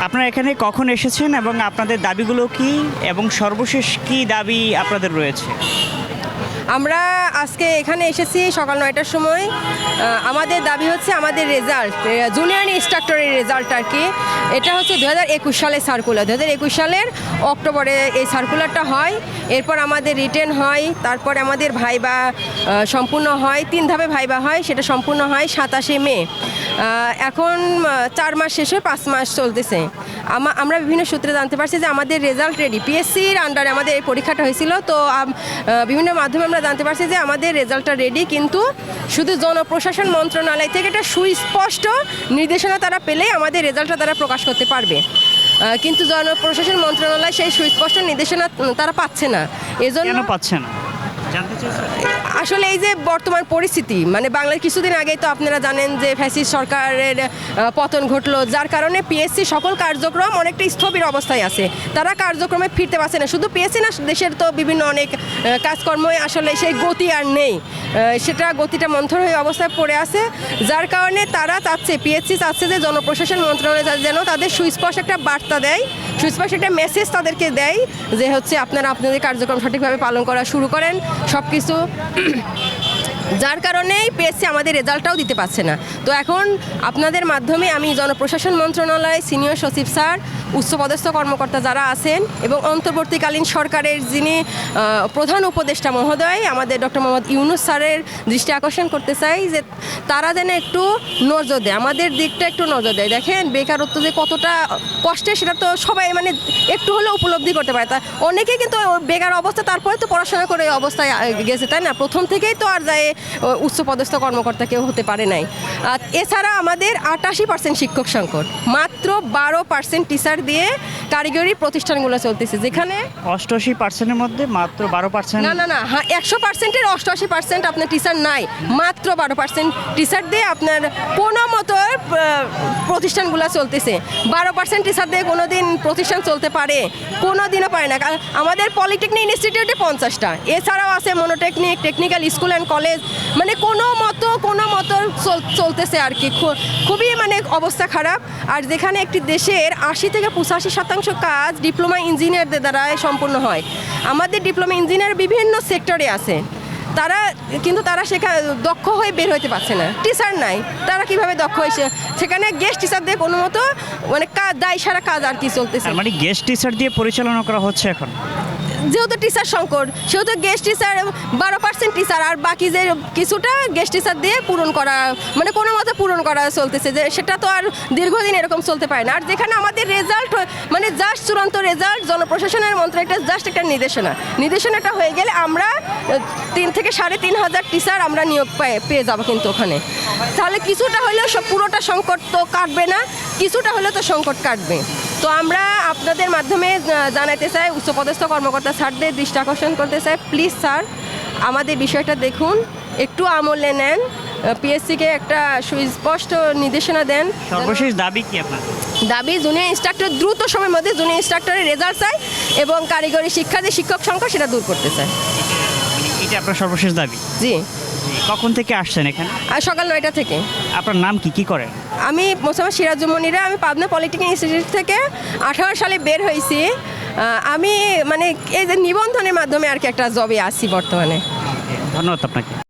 আপনারা এখানে কখন এসেছেন এবং আপনাদের দাবিগুলো কি এবং সর্বশেষ কি দাবি আপনাদের রয়েছে? আমরা আজকে এখানে এসেছি সকাল নয়টার সময়। আমাদের দাবি হচ্ছে আমাদের রেজাল্ট জুনিয়র ইনস্ট্রাক্টরের রেজাল্ট আর কি। এটা হচ্ছে দু হাজার একুশ সালের সার্কুলার দু হাজার একুশ সালের অক্টোবরে এই সার্কুলারটা হয়, এরপর আমাদের রিটেন হয়, তারপরে আমাদের ভাইবা সম্পূর্ণ হয়, তিন ধাপে ভাইবা হয়, সেটা সম্পূর্ণ হয় সাতাশে মে। এখন চার মাস শেষে পাঁচ মাস চলতেছে। আমা- আমরা বিভিন্ন সূত্রে জানতে পারছি যে আমাদের রেজাল্ট রেডি পিএসসির আন্ডারে আমাদের এই পরীক্ষাটা হয়েছিল, তো বিভিন্ন মাধ্যমে আমরা জানতে পারছি যে আমাদের রেজাল্টটা রেডি কিন্তু শুধু জনপ্রশাসন মন্ত্রণালয় থেকে একটা সুস্পষ্ট নির্দেশনা তারা পেলেই আমাদের রেজাল্টটা তারা প্রকাশ করতে পারবে। কিন্তু জনপ্রশাসন মন্ত্রণালয় সেই সুস্পষ্ট নির্দেশনা তারা পাচ্ছে না। এজন্য পাচ্ছে না? আসলে এই যে বর্তমান পরিস্থিতি মানে বাংলার কিছুদিন আগেই তো আপনারা জানেন যে ফ্যাসিস্ট সরকারের পতন ঘটলো যার কারণে পিএসসি সকল কার্যক্রম অনেকটা স্থবির অবস্থায় আছে। তারা কার্যক্রমে ফিরতে পারছে না। শুধু পিএসসি না দেশের তো বিভিন্ন অনেক আহ, কাজকর্মই আসলে সেই গতি আর নেই। সেটা গতিটা মন্থর হয়ে অবস্থায় পড়ে আছে যার কারণে তারা চাচ্ছে পিএসসি চাচ্ছে যে জনপ্রশাসন মন্ত্রণালয় যেন তাদের সুস্পষ্ট একটা বার্তা দেয় সুস্পষ্ট একটা মেসেজ তাদেরকে দেয় যে হচ্ছে আপনারা আপনাদের কার্যক্রম সঠিকভাবে পালন করা শুরু করেন। সব কিছু যার কারণেই পিএসসি আমাদের রেজাল্টটাও দিতে পারছে না। তো এখন আপনাদের মাধ্যমে আমি জনপ্রশাসন মন্ত্রণালয় সিনিয়র সচিব স্যার, উচ্চপদস্থ কর্মকর্তা যারা আছেন এবং অন্তর্বর্তীকালীন সরকারের যিনি প্রধান উপদেষ্টা মহোদয়, আমাদের ডক্টর মোহাম্মদ ইউনুস স্যারের দৃষ্টি আকর্ষণ করতে চাই যে তারা যেন একটু নজর দেয়, আমাদের দিকটা একটু নজর দেয়। দেখেন বেকারত্ব যে কতটা কষ্টে সেটা তো সবাই মানে একটু হলেও উপলব্ধি করতে পারে। তা অনেকে কিন্তু বেকার অবস্থা, তারপরে তো পড়াশোনা করে অবস্থায় গেছে, তাই না? প্রথম থেকেই তো আর যায় উচ্চপদস্থ কর্মকর্তা কেউ হতে পারে নাই। এছাড়া আমাদের আটাশি পার্সেন্ট শিক্ষক সংকট। মাত্র বারো পার্সেন্ট টিচার দিয়ে কারিগরি প্রতিষ্ঠানগুলো চলতেছে যেখানে অষ্টআশি পার্সেন্টের মধ্যে মাত্র বারো পার্সেন্ট। না না না হ্যাঁ একশো পার্সেন্টের অষ্টআশি পার্সেন্ট আপনার টিচার নাই মাত্র বারো পার্সেন্ট টিচার দিয়ে আপনার কোনো মতো প্রতিষ্ঠানগুলো চলতেছে। বারো পার্সেন্ট টিচার দিয়ে কোনো দিন প্রতিষ্ঠান চলতে পারে কোনো দিনও পারে না। কারণ আমাদের পলিটেকনিক ইনস্টিটিউটে পঞ্চাশটা এছাড়াও আছে monotechnic technical school and college মানে কোনো মতো কোনো মতো চল- চলতেছে আর কি। খুবই মানে অবস্থা খারাপ। আর যেখানে একটি দেশের আশি থেকে পঁচাশি শতাংশ কাজ ডিপ্লোমা ইঞ্জিনিয়ারদের দ্বারাই সম্পূর্ণ হয়। আমাদের ডিপ্লোমা ইঞ্জিনিয়ার বিভিন্ন সেক্টরে আছে। তারা কিন্তু তারা সেখানে দক্ষ হয়ে বের হইতে পারছে না। টিচার নাই। তারা কীভাবে দক্ষ হয়েছে সেখানে গেস্ট টিচার দিয়ে কোনো মতো মানে কাজ দায় সারা কাজ আর কি চলতেছে। মানে গেস্ট টিচার দিয়ে পরিচালনা করা হচ্ছে এখন? যেহেতু টিচার সংকট, সেহেতু গেস্ট টিচার বারো পার্সেন্ট টিচার আর বাকি যে কিছুটা গেস্ট টিচার দিয়ে পূরণ করা মানে কোনো মতো পূরণ করা চলতেছে যে সেটা তো আর দীর্ঘদিন এরকম চলতে পারে না। আর যেখানে আমাদের রেজাল্ট মানে জাস্ট চূড়ান্ত রেজাল্ট জনপ্রশাসনের মন্ত্র একটা জাস্ট একটা নির্দেশনা। নির্দেশনাটা হয়ে গেলে আমরা, তিন থেকে সাড়ে তিন হাজার টিচার আমরা নিয়োগ পেয়ে যাব কিন্তু ওখানে। তাহলে কিছুটা হলেও পুরোটা সংকট তো কাটবে না, কিছুটা হলেও তো সংকট কাটবে। তো আমরা আপনাদের মাধ্যমে জানাতে চাই উচ্চপদস্থ কর্মকর্তা স্যারদের দৃষ্টি আকর্ষণ করতে চাই। প্লিজ স্যার আমাদের বিষয়টা দেখুন একটু আমলে নেন। পিএসসিকে একটা সুস্পষ্ট নির্দেশনা দেন। সর্বশেষ দাবি কি আপনার? দাবি জুনিয়র ইনস্ট্রাক্টর দ্রুত সময়ের মধ্যে জুনিয়র ইনস্ট্রাক্টরের রেজাল্ট চাই এবং কারিগরি শিক্ষা যে শিক্ষক সংখ্যা সেটা দূর করতে চাই মানে এটা আপনার সর্বশেষ দাবি? জি। কখন থেকে আসছেন এখানে? আর সকাল নয়টা থেকে। আপনার নাম কি? কি করেন? আমি মোসামা সিরাজুমনিরা আমি পাবনা পলিটেকনিক ইনস্টিটিউট থেকে আঠারো সালে বের হয়েছি। আমি মানে এই যে নিবন্ধনের মাধ্যমে আর কি একটা জবে আছি বর্তমানে। ধন্যবাদ আপনাকে।